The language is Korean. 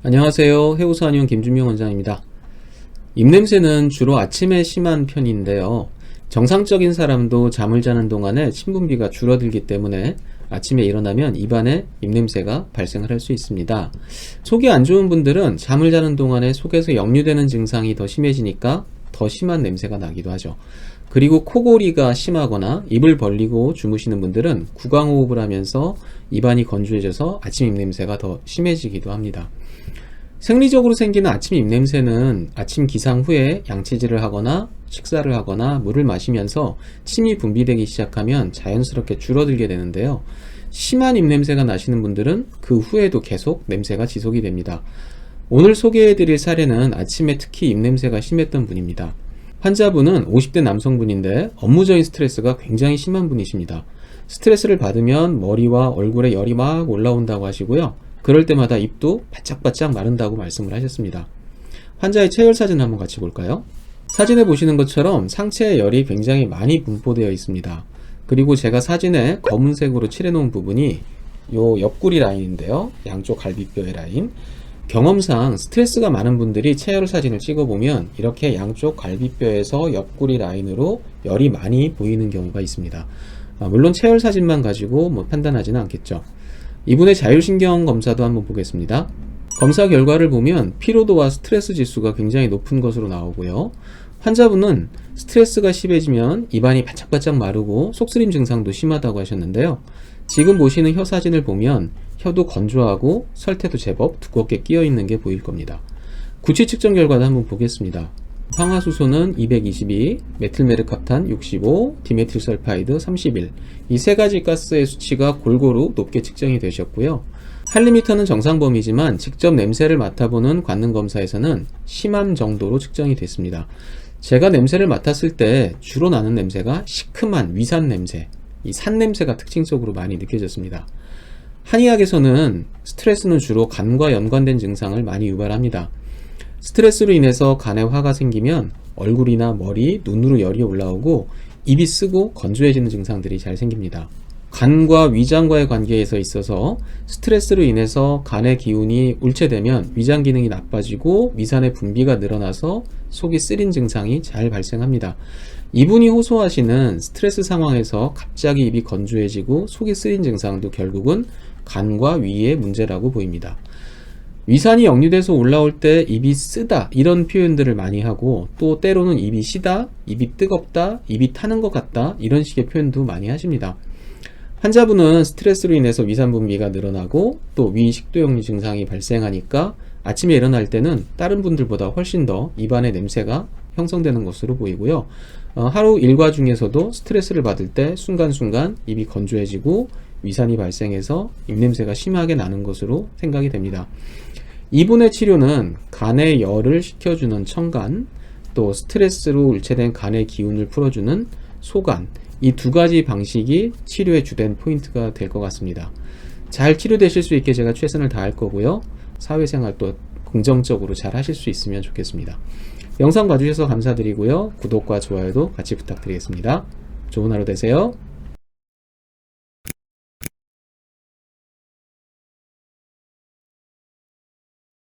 안녕하세요. 해우수 한의원 김준명 원장입니다. 입냄새는 주로 아침에 심한 편인데요. 정상적인 사람도 잠을 자는 동안에 침분비가 줄어들기 때문에 아침에 일어나면 입안에 입냄새가 발생을 할 수 있습니다. 속이 안 좋은 분들은 잠을 자는 동안에 속에서 역류되는 증상이 더 심해지니까 더 심한 냄새가 나기도 하죠. 그리고 코골이가 심하거나 입을 벌리고 주무시는 분들은 구강호흡을 하면서 입안이 건조해져서 아침 입냄새가 더 심해지기도 합니다. 생리적으로 생기는 아침 입냄새는 아침 기상 후에 양치질을 하거나 식사를 하거나 물을 마시면서 침이 분비되기 시작하면 자연스럽게 줄어들게 되는데요. 심한 입냄새가 나시는 분들은 그 후에도 계속 냄새가 지속이 됩니다. 오늘 소개해드릴 사례는 아침에 특히 입냄새가 심했던 분입니다. 환자분은 50대 남성분인데 업무적인 스트레스가 굉장히 심한 분이십니다. 스트레스를 받으면 머리와 얼굴에 열이 막 올라온다고 하시고요. 그럴 때마다 입도 바짝바짝 마른다고 말씀을 하셨습니다. 환자의 체열 사진 한번 같이 볼까요? 사진에 보시는 것처럼 상체에 열이 굉장히 많이 분포되어 있습니다. 그리고 제가 사진에 검은색으로 칠해놓은 부분이 요 옆구리 라인인데요. 양쪽 갈비뼈의 라인. 경험상 스트레스가 많은 분들이 체열 사진을 찍어보면 이렇게 양쪽 갈비뼈에서 옆구리 라인으로 열이 많이 보이는 경우가 있습니다. 아, 물론 체열 사진만 가지고 뭐 판단하지는 않겠죠. 이분의 자율신경 검사도 한번 보겠습니다. 검사 결과를 보면 피로도와 스트레스 지수가 굉장히 높은 것으로 나오고요. 환자분은 스트레스가 심해지면 입안이 바짝바짝 마르고 속쓰림 증상도 심하다고 하셨는데요. 지금 보시는 혀 사진을 보면 혀도 건조하고 설태도 제법 두껍게 끼어 있는 게 보일 겁니다. 구취 측정 결과도 한번 보겠습니다. 황화수소는 222, 메틸메르캅탄 65, 디메틸설파이드 31. 이 세 가지 가스의 수치가 골고루 높게 측정이 되셨고요. 할리미터는 정상 범위지만 직접 냄새를 맡아보는 관능 검사에서는 심함 정도로 측정이 됐습니다. 제가 냄새를 맡았을 때 주로 나는 냄새가 시큼한 위산 냄새, 이 산 냄새가 특징적으로 많이 느껴졌습니다. 한의학에서는 스트레스는 주로 간과 연관된 증상을 많이 유발합니다. 스트레스로 인해서 간에 화가 생기면 얼굴이나 머리, 눈으로 열이 올라오고 입이 쓰고 건조해지는 증상들이 잘 생깁니다. 간과 위장과의 관계에서 있어서 스트레스로 인해서 간의 기운이 울체되면 위장 기능이 나빠지고 위산의 분비가 늘어나서 속이 쓰린 증상이 잘 발생합니다. 이분이 호소하시는 스트레스 상황에서 갑자기 입이 건조해지고 속이 쓰린 증상도 결국은 간과 위의 문제라고 보입니다. 위산이 역류돼서 올라올 때 입이 쓰다 이런 표현들을 많이 하고 또 때로는 입이 시다, 입이 뜨겁다, 입이 타는 것 같다 이런 식의 표현도 많이 하십니다. 환자분은 스트레스로 인해서 위산 분비가 늘어나고 또 위 식도역류 증상이 발생하니까 아침에 일어날 때는 다른 분들보다 훨씬 더 입안의 냄새가 형성되는 것으로 보이고요. 어, 하루 일과 중에서도 스트레스를 받을 때 순간순간 입이 건조해지고 위산이 발생해서 입냄새가 심하게 나는 것으로 생각이 됩니다. 이분의 치료는 간의 열을 식혀주는 청간, 또 스트레스로 울체된 간의 기운을 풀어주는 소간, 이 두 가지 방식이 치료의 주된 포인트가 될 것 같습니다. 잘 치료되실 수 있게 제가 최선을 다할 거고요. 사회생활도 긍정적으로 잘 하실 수 있으면 좋겠습니다. 영상 봐주셔서 감사드리고요. 구독과 좋아요도 같이 부탁드리겠습니다. 좋은 하루 되세요.